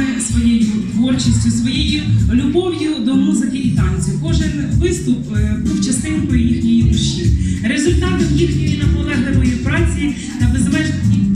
вами своєю творчістю, своєю любов'ю до музики і танцю. Кожен виступ е, був частинкою їхньої душі, результатом їхньої наполегливої праці та безмежної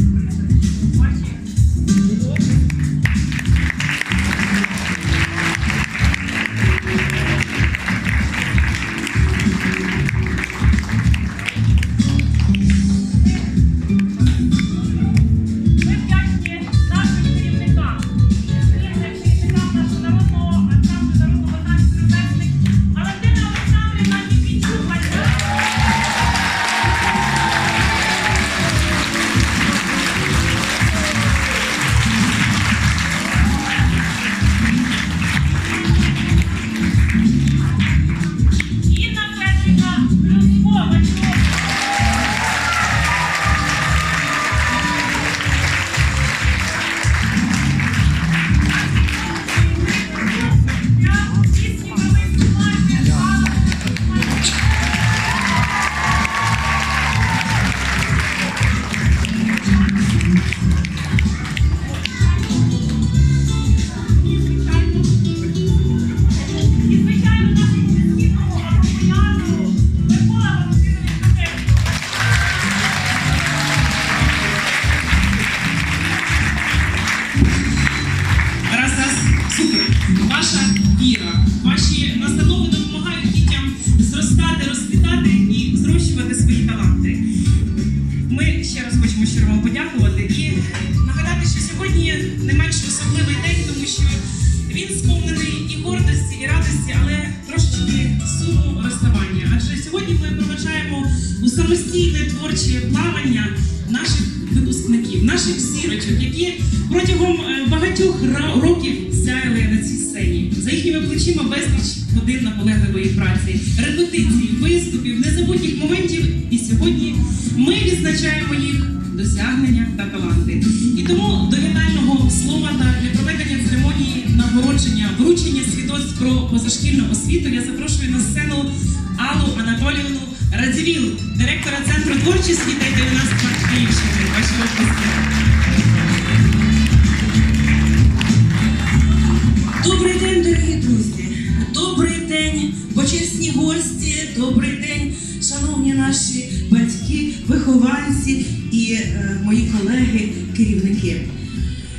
та таланти. І тому до вітального слова та для проведення церемонії нагородження, вручення свідоцтв про позашкільну освіту я запрошую на сцену Аллу Анатоліївну Радзівіл, директора центру творчості та юнацтва Київщини. Ваші області. Добрий день, дорогі друзі! Добрий день, почесні гості, добрий день, шановні наші батьки, вихованці і е, мої колеги, керівники.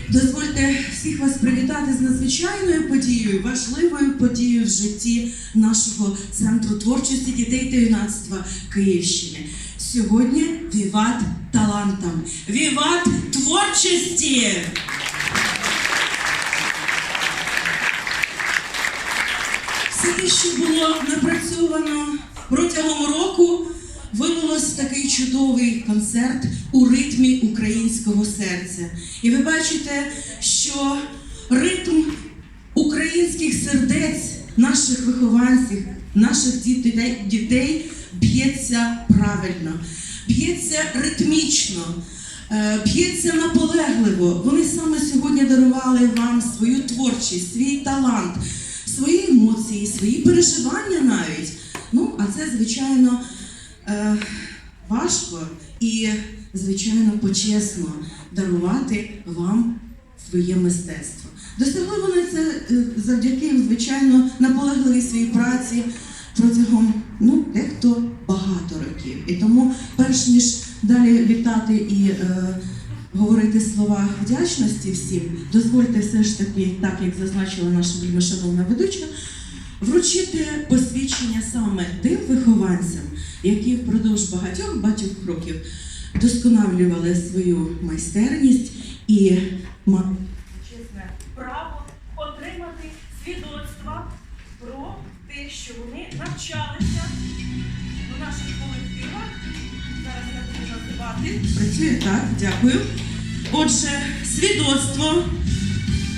Дозвольте всіх вас привітати з надзвичайною подією, важливою подією в житті нашого центру творчості дітей та юнацтва Київщини. Сьогодні віват талантам, віват творчості! Все те, що було напрацьовано протягом року, вилилось такий чудовий концерт у ритмі українського серця. І ви бачите, що ритм українських сердець, наших вихованців, наших дітей, б'ється правильно, б'ється ритмічно. е, Б'ється наполегливо. Вони саме сьогодні дарували вам свою творчість, свій талант, свої емоції, свої переживання навіть. Ну, а це, звичайно, е, важко і, звичайно, почесно дарувати вам своє мистецтво. Досягли вони це е, завдяки, звичайно, наполегливій своїй праці протягом ну, дехто багато років. І тому, перш ніж далі вітати і е, говорити слова вдячності всім, дозвольте все ж таки, так як зазначила наша вельми шановна ведуча, вручити посвідчення саме тим вихованцям, які впродовж багатьох багатьох років досконалювали свою майстерність і чесне право отримати свідоцтва про те, що вони навчалися у наших колективах. Зараз я буду називати. Працює так, дякую. Отже, свідоцтво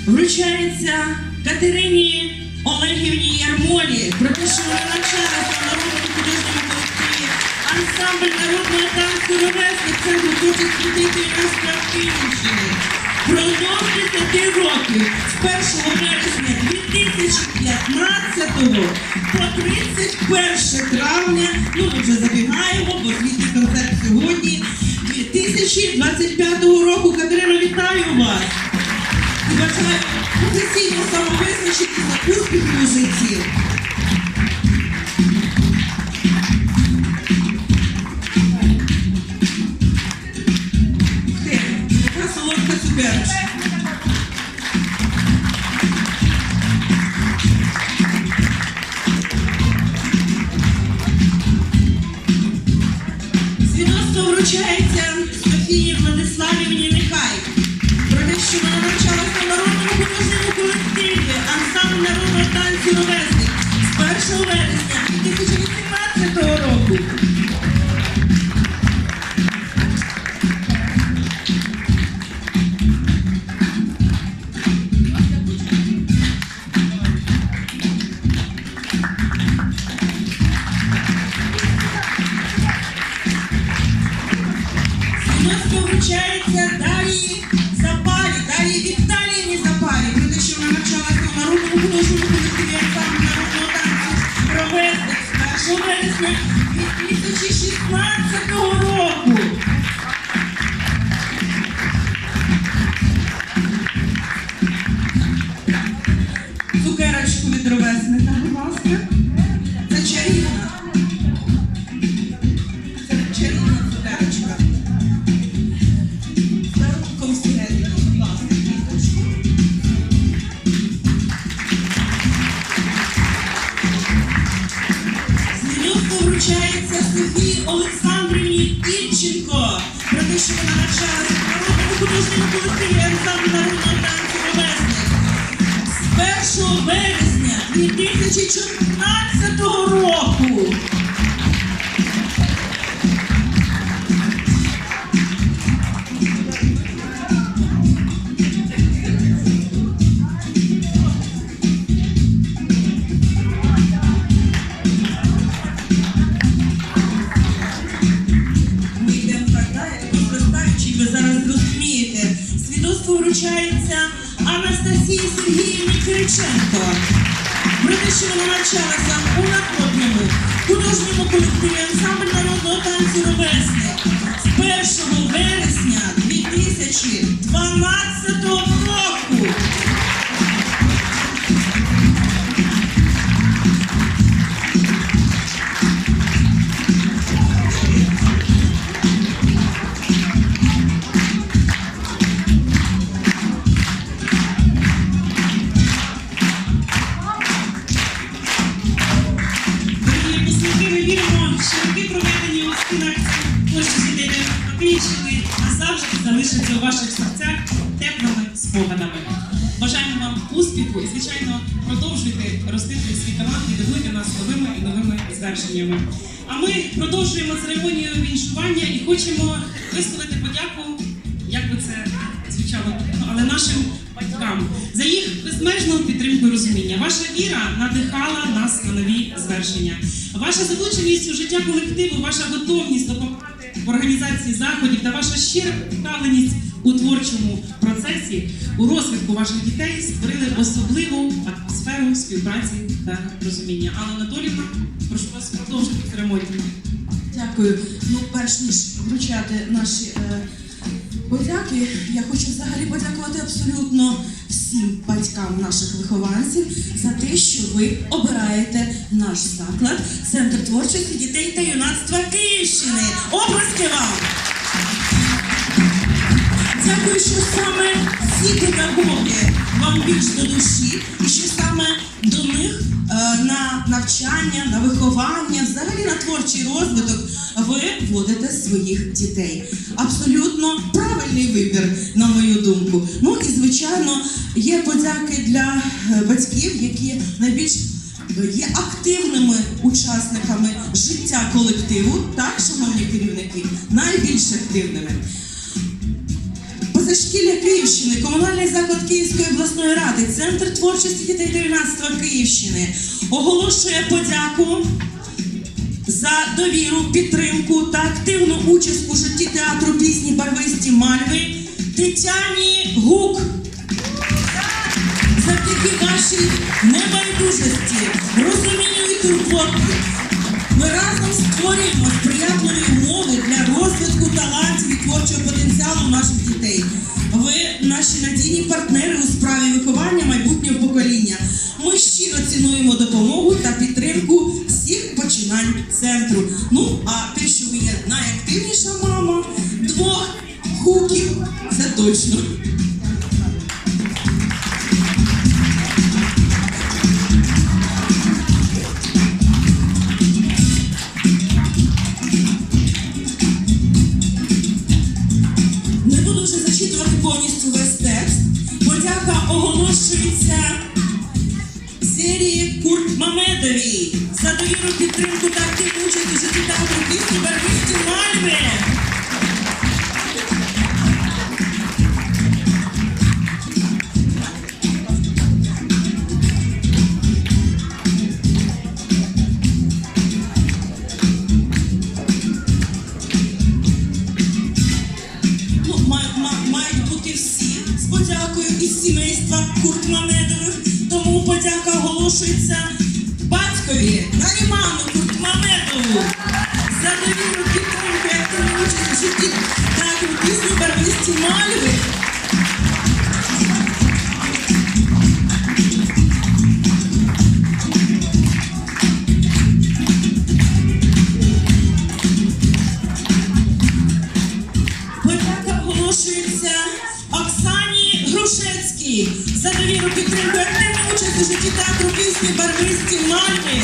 вручається Катерині Олегівні Ярмолі про те, що вона навчалася народному художньому колективі ансамбль народного танцю Ровесник Центру творчості дітей та юнацтва Київщини. Продовжує років з 1 вересня 2015 по 31 травня, ну ми вже забігаємо, бо звітний концерт сьогодні, 2025 року. Катерина, вітаю вас! Бажаю професійно самовизначитися, успіху у житті. Свідоцтво вручається Софії Олександрівні Ільченко. Про те, що вона навчалася народному художньому колективі ансамблю народного танцю з 1 березня 2014 року. Кириченко. Що навчалася у народному художньому колективі ансамбль народного танцю «Ровесник» з 1 вересня 2012 року. Теплими. Бажаємо вам успіху і, звичайно, продовжуйте ростити свій талант і дивуйте нас новими і новими звершеннями. А ми продовжуємо церемонію віншування і хочемо висловити подяку, як би це звучало, ну, але нашим батькам за їх безмежну підтримку і розуміння. Ваша віра надихала нас на нові звершення. Ваша залученість у життя колективу, ваша готовність допомагати в організації заходів та ваша щира цікавленість у творчому процесі, у розвитку ваших дітей створили особливу атмосферу співпраці та розуміння. Алла Анатолівна, прошу вас продовжити церемонію. Дякую. Ну, перш ніж вручати наші е, подяки, я хочу взагалі подякувати абсолютно всім батькам наших вихованців за те, що ви обираєте наш заклад, Центр творчості дітей та юнацтва Київщини. Оплески вам! Дякую, що саме ці педагоги вам більш до душі, і що саме до них е, на навчання, на виховання, взагалі на творчий розвиток ви вводите своїх дітей. Абсолютно правильний вибір, на мою думку. Ну і звичайно, є подяки для е, батьків, які найбільш є активними учасниками життя колективу, так, шановні керівники, найбільш активними. Позашкілля Київщини, комунальний заклад Київської обласної ради, Центр творчості дітей та юнацтва Київщини оголошує подяку за довіру, підтримку та активну участь у житті театру пісні Барвисті Мальви Тетяні Гук. Завдяки вашій небайдужості, розумінню і турботі. Ми разом створюємо сприятливі умови для розвитку талантів і творчого потенціалу наших дітей. Ви наші надійні партнери у справі виховання майбутнього покоління. Ми щиро цінуємо допомогу та підтримку всіх починань центру. Ну, а те, що ви є найактивніша мама двох хуків, це точно. Із сімейства Куртмамедових. Тому подяка оголошується батькові Наріману Куртмамедову за довіру підтримку як активну участь у житті театру пісню Барвисті Мальви. Барвисті Мальви.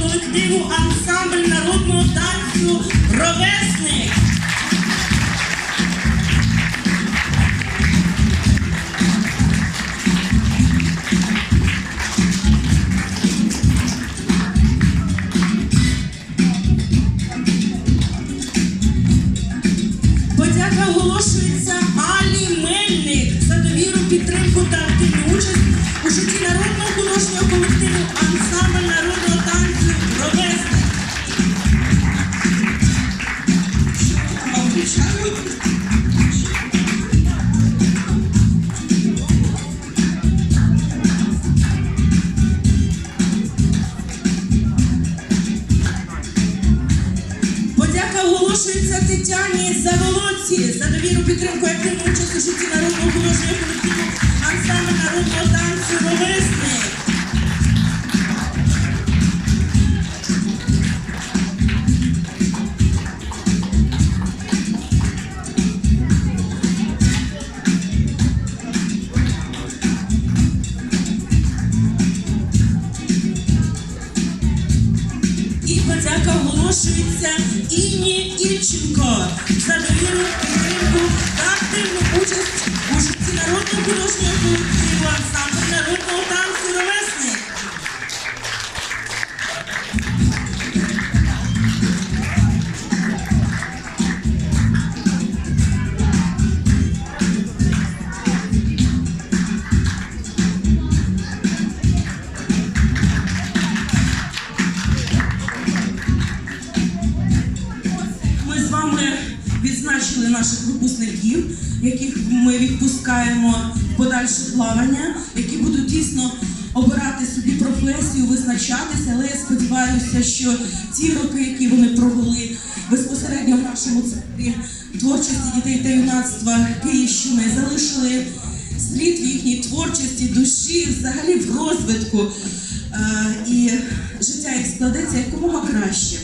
Художнього колективу ансамбль народного Тетяні Заволоці за довіру підтримку активну участь у житті народного художнього колективу ансамбль народного танцю Ровесник. Подяка оголошується Інні Ільченко за довіру, підтримку та активну участь у житті народного художнього колективу ансамблю народного танцю в плавання, які будуть дійсно обирати собі професію, визначатися. Але я сподіваюся, що ті роки, які вони провели безпосередньо в нашому центрі творчості дітей та юнацтва Київщини, залишили слід в їхній творчості, душі, взагалі в розвитку. Е, І життя їх складеться якомога краще.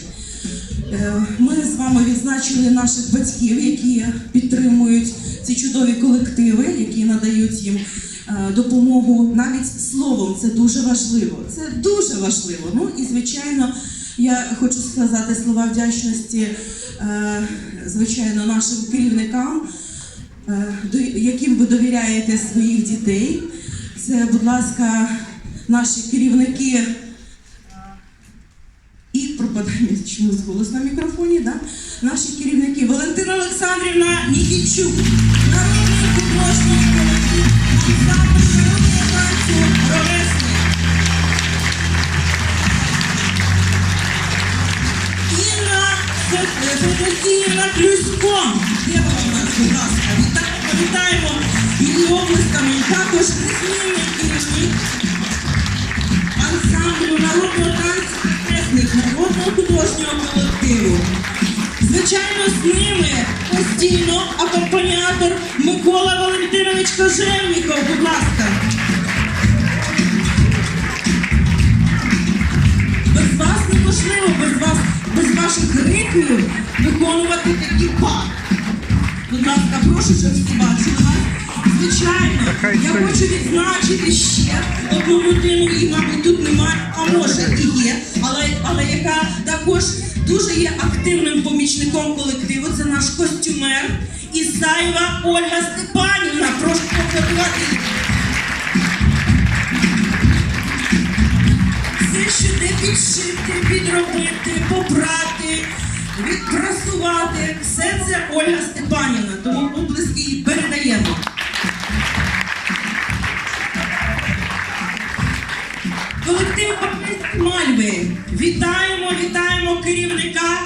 Е, Ми з вами відзначили наших батьків, які підтримують ці чудові колективи, які надають їм е, допомогу навіть словом. Це дуже важливо. Це дуже важливо. Ну і звичайно, я хочу сказати слова вдячності, е, звичайно, нашим керівникам, е, яким ви довіряєте своїх дітей. Це, будь ласка, наші керівники і пропадає чомусь голос на мікрофоні, да? Наші керівники Валентина Олександрівна Нікітчук, Звичайно, з ними постійно акомпаніатор Микола Валентинович Кожевніков, будь ласка. Без вас неможливо, без вас, без ваших ритмів виконувати такі па. Будь ласка, прошу, щоб всі бачили вас. Звичайно, я хочу відзначити ще одну людину, її, мабуть, тут немає, а може і є, але, але яка також дуже є активним помічником колективу. Це наш костюмер Ісаєва Ольга Степанівна. Прошу поаплодувати. їй. Все, що де підшити, підробити, попрати, відпрасувати, все це Ольга Степанівна. Тому оплески їй передаємо. Колектив мальви. Вітаємо, вітаємо керівника